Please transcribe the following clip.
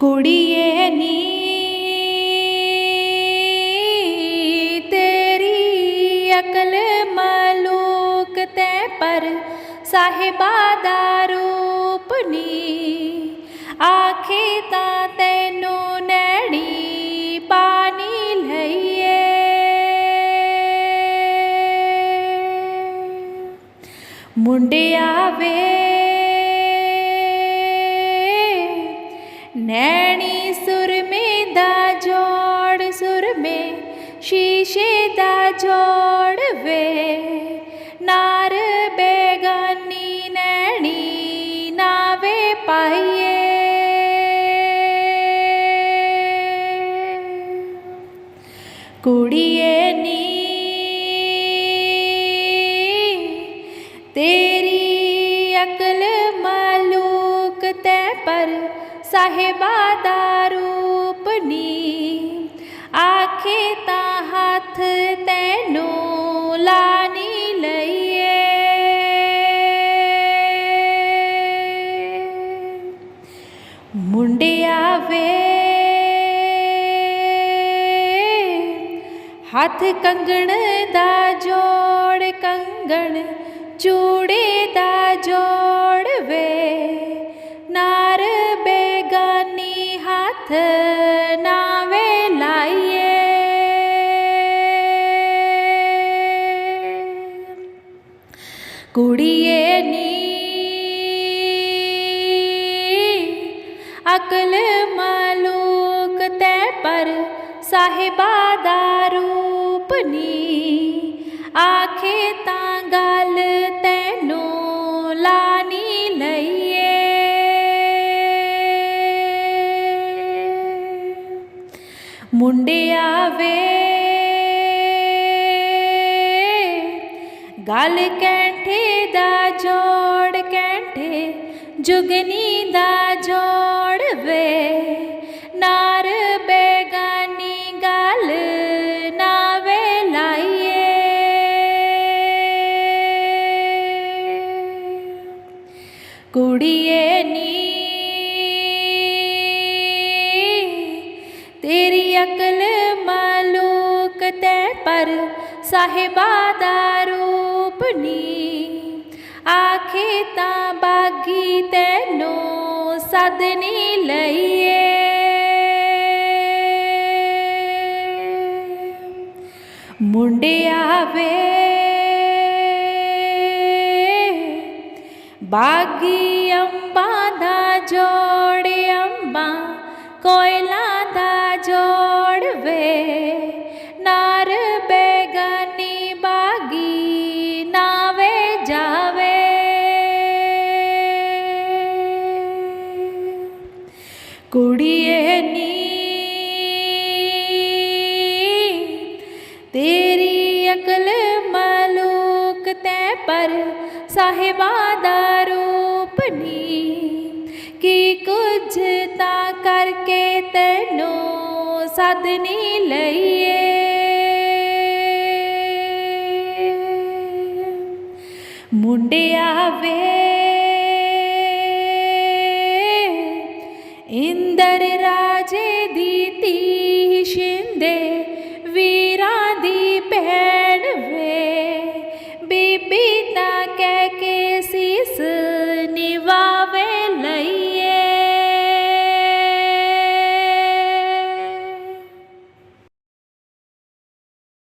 ਕੁੜੀਏ ਨੀ, ਤੇਰੀ ਅਕਲ ਮਲੂਕ ਤੈ ਪਰ ਸਾਹਿਬਾ ਦਾ ਰੂਪ ਨੀ। ਆਖੇ ਤਾਂ ਤੈਨੂੰ ਨੈਣੀ ਪਾਣੀ ਲਈਏ। ਮੁੰਡਿਆ ਵੇ ਨੈਣੀ ਸੁਰਮੇ ਦਾ ਜੋੜ ਸੁਰਮੇ ਸ਼ੀਸ਼ੇ ਦਾ ਜੋੜ ਵੇ। ਨਾਰ ਬੇਗਾਨੀ ਨੈਣੀ ਨਾਵੇ ਪਾਈਏ। ਕੁੜੀਏ ਨੀ, ਤੇਰੀ ਅਕਲ ਮਾਲੂਕ ਤੈ ਪਰ ਸਾਹਿਬਾ ਦਾ ਰੂਪ ਨੀ ਆਖੇ ਤਾਂ ਹੱਥ ਤੈਨੂੰ ਲਾਣੀ ਲਈਏ ਮੁੰਡਿਆ ਵੇ ਹੱਥ ਕੰਗਣ ਦਾ ਜੋੜ ਕੰਗਣ ਚੂੜੇ ਦਾ ਜੋੜ ਵੇ ਨਾ ਹੱਥ ਨਾਵੇ ਲਾਈਏ ਕੁੜੀਏ ਨੀ ਅਕਲ ਮਾਲੂਕ ਤੈ ਪਰ ਸਾਹਿਬਾ ਦਾ ਰੂਪ ਨੀ ਆਖੇ ਤਾਂ ਗੱਲ ਮੁੰਡਿਆ ਵੇ ਗਲ ਕੈਂਠੇ ਦਾ ਜੋੜ, ਕੈਂਠੇ ਜੁਗਨੀ ਦਾ ਜੋੜ ਵੇ ਨਾਰ ਬੇਗਾਨੀ ਗਲ ਨਾਵੇ ਲਾਈਏ। ਕੁੜੀਏ ਨੀ ਤੈ ਪਰ ਸਾਹਿਬਾ ਦਾ ਰੂਪ ਨੀ ਆਖੇ ਤਾਂ ਬਾਗੀ ਤੈਨੂੰ ਸਦਨੀ ਲਈਏ। ਮੁੰਡਿਆ ਵੇ ਬਾਗੀ ਅੰਬਾਂ ਦਾ ਜੋੜ, ਅੰਬਾਂ ਕੋਇਲਾਂ ਦਾ ਜੋੜ ਵੇ। ਕੁੜੀਏ ਨੀ। ਤੇਰੀ ਅਕਲ ਮਾਲੂਕ ਤੈ ਪਰ ਸਾਹਿਬਾ ਦਾ ਰੂਪ ਨੀ। ਕੀ ਕੁਝ ਤਾਂ ਕਰਕੇ ਤੈਨੂੰ ਸਦਨੀ ਲਈਏ। ਮੁੰਡਿਆ ਵੇ ਇੰਦਰ ਰਾਜੇ ਦੀ ਧੀ ਸ਼ਿੰਦੇ